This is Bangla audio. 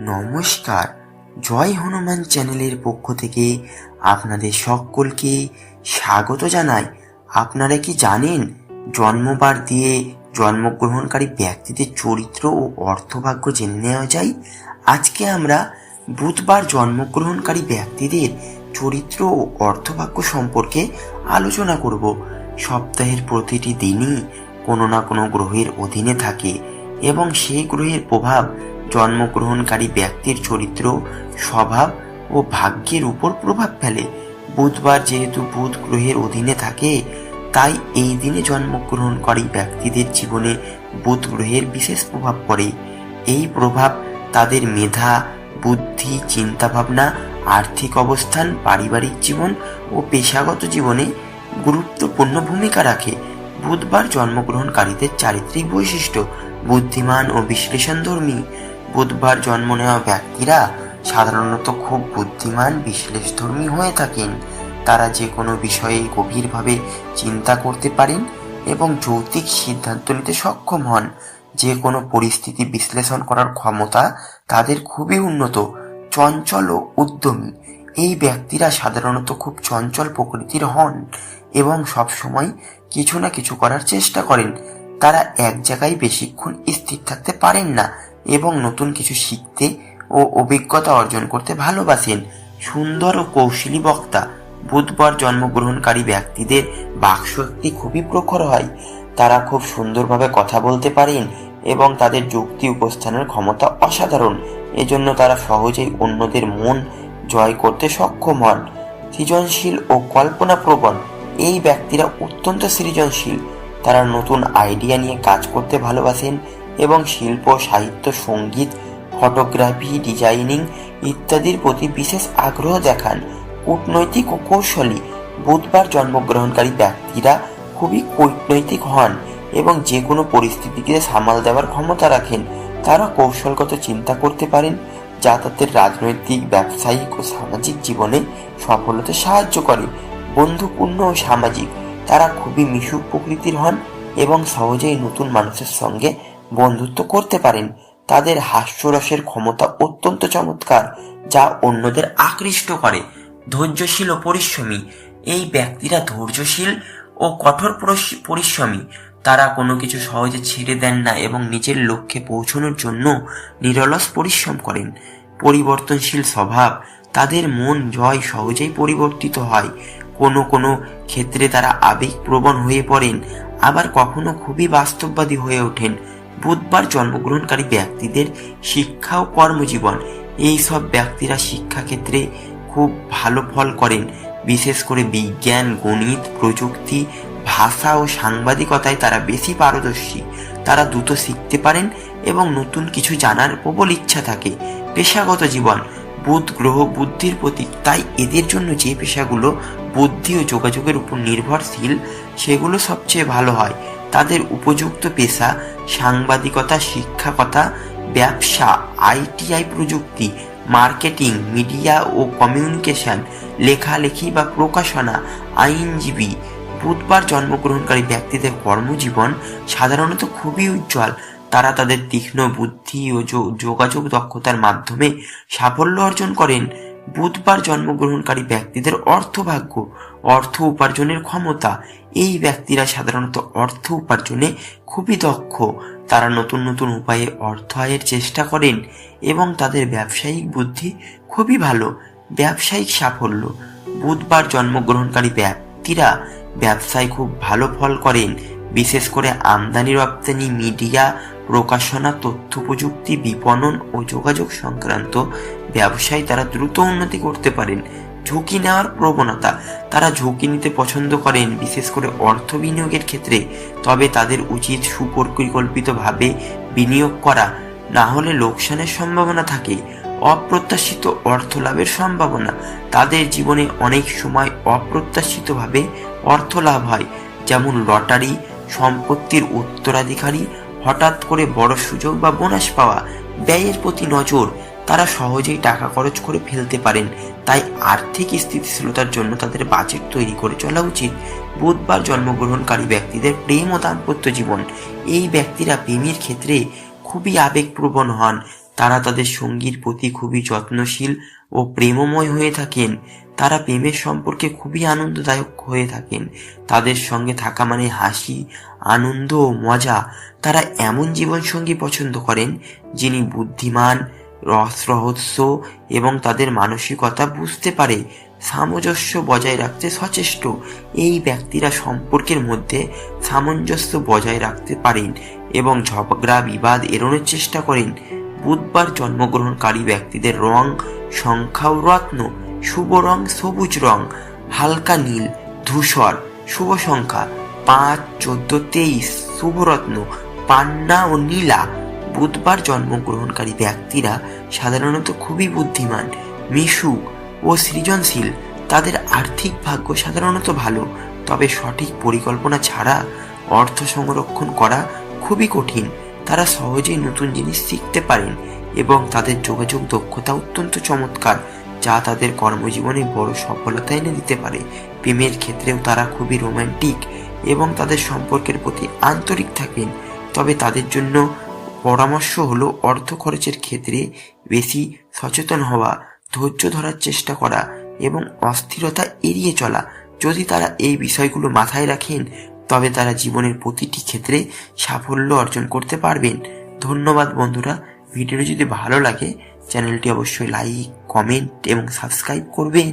নমস্কার। জয় হনুমান চ্যানেলের পক্ষ থেকে আপনাদের সকলকে স্বাগত জানাই। আপনারা কি জানেন, জন্মবার দিয়ে জন্মগ্রহণকারী ব্যক্তিদের চরিত্র ও অর্থভাগ্য জেনে নেওয়া যায়? আজকে আমরা বুধবার জন্মগ্রহণকারী ব্যক্তিদের চরিত্র ও অর্থভাগ্য সম্পর্কে আলোচনা করব। সপ্তাহের প্রতিটি দিনই কোনো না কোনো গ্রহের অধীনে থাকে। এবং সেই গ্রহের প্রভাব জন্মগ্রহণকারী ব্যক্তির চরিত্র, স্বভাব ও ভাগ্যের উপর প্রভাব ফেলে। বুধবার যেহেতু বুধ গ্রহের অধীনে থাকে, তাই এই দিনে জন্মগ্রহণকারী ব্যক্তিদের জীবনে বুধ গ্রহের বিশেষ প্রভাব পড়ে। এই প্রভাব তাদের মেধা, বুদ্ধি, চিন্তাভাবনা, আর্থিক অবস্থান, পারিবারিক জীবন ও পেশাগত জীবনে গুরুত্বপূর্ণ ভূমিকা রাখে। বুধবার জন্মগ্রহণকারীদের চারিত্রিক বৈশিষ্ট্য, বুদ্ধিমান ও বিশ্লেষণধর্মী। বুধবার জন্ম নেওয়া ব্যক্তিরা সাধারণত খুব বুদ্ধিমান, বিশ্লেষধর্মী হয়ে থাকেন। তারা যে কোনো বিষয়ে গভীরভাবে চিন্তা করতে পারেন এবং যৌতিক সিদ্ধান্ত নিতে সক্ষম হন। যে কোনো পরিস্থিতি বিশ্লেষণ করার ক্ষমতা তাদের খুবই উন্নত, চঞ্চল ও উদ্যমী। এই ব্যক্তিরা সাধারণত খুব চঞ্চল প্রকৃতির হন। এবং সবসময় কিছু না কিছু করার চেষ্টা করেন। তারা এক জায়গায় বেশিক্ষণ স্থির থাকতে পারেন না এবং নতুন কিছু শিখতে ও অভিজ্ঞতা অর্জন করতে ভালোবাসেন। সুন্দর ও কৌশলী বক্তা, বুধবার জন্মগ্রহণকারী ব্যক্তিদের বাকশক্তি খুবই প্রখর হয়। তারা খুব সুন্দরভাবে কথা বলতে পারেন এবং তাদের যুক্তি উপস্থানের ক্ষমতা অসাধারণ। এজন্য তারা সহজেই অন্যদের মন জয় করতে সক্ষম হন। সৃজনশীল ও কল্পনাপ্রবণ এই ব্যক্তিরা অত্যন্ত সৃজনশীল। তারা নতুন আইডিয়া নিয়ে কাজ করতে ভালোবাসেন এবং শিল্প, সাহিত্য, সংগীত, ফটোগ্রাফি, ডিজাইনিং ইত্যাদির প্রতি বিশেষ আগ্রহ দেখান। কূটনৈতিক ও কৌশলী বুধবার জন্মগ্রহণকারী ব্যক্তিরা খুবই কূটনৈতিক হন এবং যে কোনো পরিস্থিতিকে সামাল দেওয়ার ক্ষমতা রাখেন। তারা কৌশলগত চিন্তা করতে পারেন, যা তাদের রাজনৈতিক, ব্যবসায়িক ও সামাজিক জীবনে সফল হতে সাহায্য করে। বন্ধুপূর্ণ ও সামাজিক। তারা খুবই মিশুক প্রকৃতির হন এবং সহজেই নতুন মানুষের সঙ্গে বন্ধুত্ব করতে পারেন। তাদের হাস্যরসের ক্ষমতা অত্যন্ত চমৎকার, যা অন্যদের আকৃষ্ট করে। ধৈর্যশীল ও পরিশ্রমী, এই ব্যক্তিরা ধৈর্যশীল ও কঠোর পরিশ- পরিশ্রমী। তারা কোনো কিছু সহজে ছেড়ে দেন না এবং নিজের লক্ষ্যে পৌঁছানোর জন্য নিরলস পরিশ্রম করেন। পরিবর্তনশীল স্বভাব, তাদের মন জয় সহজেই পরিবর্তিত হয়। কোনো কোনো ক্ষেত্রে তারা আবেগপ্রবণ হয়ে পড়েন, আবার কখনো খুবই বাস্তববাদী হয়ে ওঠেন। বুধবার জন্মগ্রহণকারী ব্যক্তিদের শিক্ষা ও কর্মজীবন, এই সব ব্যক্তিরা শিক্ষাক্ষেত্রে খুব ভালো ফল করেন। বিশেষ করে বিজ্ঞান, গণিত, প্রযুক্তি, ভাষা ও সাংবাদিকতায় তারা বেশি পারদর্শী। তারা দ্রুত শিখতে পারেন এবং নতুন কিছু জানার প্রবল ইচ্ছা থাকে। পেশাগত জীবন বুধ গ্রহ বুদ্ধির প্রতীক তাই এদের জন্য যে পেশাগুলো বুদ্ধি ও যোগাযোগের উপর নির্ভরশীল, সেগুলো সবচেয়ে ভালো হয়। তাদের উপযুক্ত পেশা, সাংবাদিকতা, শিক্ষাকতা, ব্যবসা, আইটিআই প্রযুক্তি, মার্কেটিং, মিডিয়া ও কমিউনিকেশন, লেখালেখি বা প্রকাশনা, আইনজীবী। বুধবার জন্মগ্রহণকারী ব্যক্তিদের কর্মজীবন সাধারণত খুবই উজ্জ্বল। তারা তাদের তীক্ষ্ণ বুদ্ধি ও যোগাযোগ দক্ষতার মাধ্যমে সাফল্য অর্জন করেন। বুধবার জন্মগ্রহণকারী ব্যক্তিদের অর্থভাগ্য, অর্থ উপার্জনের ক্ষমতা, এই ব্যক্তিরা সাধারণত অর্থ উপার্জনে খুবই দক্ষ। তারা নতুন নতুন উপায়ে অর্থ আয়ের চেষ্টা করেন এবং তাদের ব্যবসায়িক বুদ্ধি খুবই ভালো, ব্যবসায়িক সাফল্য। বুধবার জন্মগ্রহণকারী ব্যক্তিরা ব্যবসায় খুব ভালো ফল করেন। বিশেষ করে আমদানি রপ্তানি, মিডিয়া প্রকাশনা তথ্য প্রযুক্তি বিপণন ও যোগাযোগ সংক্রান্ত ব্যবসায় তারা দ্রুত উন্নতি করতে পারেন। ঝুঁকি নেওয়ার প্রবণতা, তারা ঝুঁকি নিতে পছন্দ করেন, বিশেষ করে অর্থ বিনিয়োগের ক্ষেত্রে। তবে তাদের উচিত সুপরিকল্পিতভাবে বিনিয়োগ করা, না হলে লোকসানের সম্ভাবনা থাকে। অপ্রত্যাশিত অর্থ লাভের সম্ভাবনা, তাদের জীবনে অনেক সময় অপ্রত্যাশিতভাবে অর্থ লাভ হয়, যেমন লটারি, সম্পত্তির উত্তরাধিকারী হঠাৎ করে বড় সুযোগ বা বোনাস পাওয়া ব্যয়ের প্রতি নজর তারা সহজেই টাকা খরচ করে ফেলতে পারেন। তাই আর্থিক স্থিতিশীলতার জন্য তাদের বাজেট তৈরি করে চলা উচিত। বুধবার জন্মগ্রহণকারী ব্যক্তিদের প্রেম ও দাম্পত্য জীবন। এই ব্যক্তিরা প্রেমের ক্ষেত্রে খুবই আবেগপ্রবণ হন। তারা তাদের সঙ্গীর প্রতি খুবই যত্নশীল ও প্রেমময় হয়ে থাকেন। তারা প্রেমের সম্পর্কে খুবই আনন্দদায়ক হয়ে থাকেন। তাদের সঙ্গে থাকা মানে হাসি, আনন্দ ও মজা। তারা এমন জীবনসঙ্গী পছন্দ করেন, যিনি বুদ্ধিমান রস রহস্য এবং তাদের মানসিকতা বুঝতে পারে, সামঞ্জস্য বজায় রাখতে সচেষ্ট। এই ব্যক্তিরা সম্পর্কের মধ্যে সামঞ্জস্য বজায় রাখতে পারেন এবং ঝগড়া, বিবাদ এড়ানোর চেষ্টা করেন। বুধবার জন্মগ্রহণকারী ব্যক্তিদের রং সংখ্যা ও রত্ন শুভ রং সবুজ রং, হালকা নীল, ধূসর, শুভ সংখ্যা পাঁচ, চোদ্দ, তেইশ, শুভরত্ন, পান্না ও নীলা। বুধবার জন্মগ্রহণকারী ব্যক্তিরা সাধারণত খুবই বুদ্ধিমান, মিশুক ও সৃজনশীল। তাদের আর্থিক ভাগ্য সাধারণত ভালো, তবে সঠিক পরিকল্পনা ছাড়া অর্থ সংরক্ষণ করা খুবই কঠিন। তারা সহজেই নতুন জিনিস শিখতে পারেন এবং তাদের যোগাযোগ দক্ষতা অত্যন্ত চমৎকার, যা তাদের কর্মজীবনে বড় সফলতা এনে দিতে পারে। প্রেমের ক্ষেত্রেও তারা খুবই রোম্যান্টিক এবং তাদের সম্পর্কের প্রতি আন্তরিক থাকেন, তবে তাদের জন্য পরামর্শ হলো অর্থ খরচের ক্ষেত্রে বেশি সচেতন হওয়া, ধৈর্য ধরার চেষ্টা করা এবং অস্থিরতা এড়িয়ে চলা। যদি তারা এই বিষয়গুলো মাথায় রাখেন তবে তারা জীবনের প্রতিটি ক্ষেত্রে সাফল্য অর্জন করতে পারবেন। ধন্যবাদ বন্ধুরা। ভিডিওটি যদি ভালো লাগে, চ্যানেলটি অবশ্যই লাইক, কমেন্ট এবং সাবস্ক্রাইব করবেন।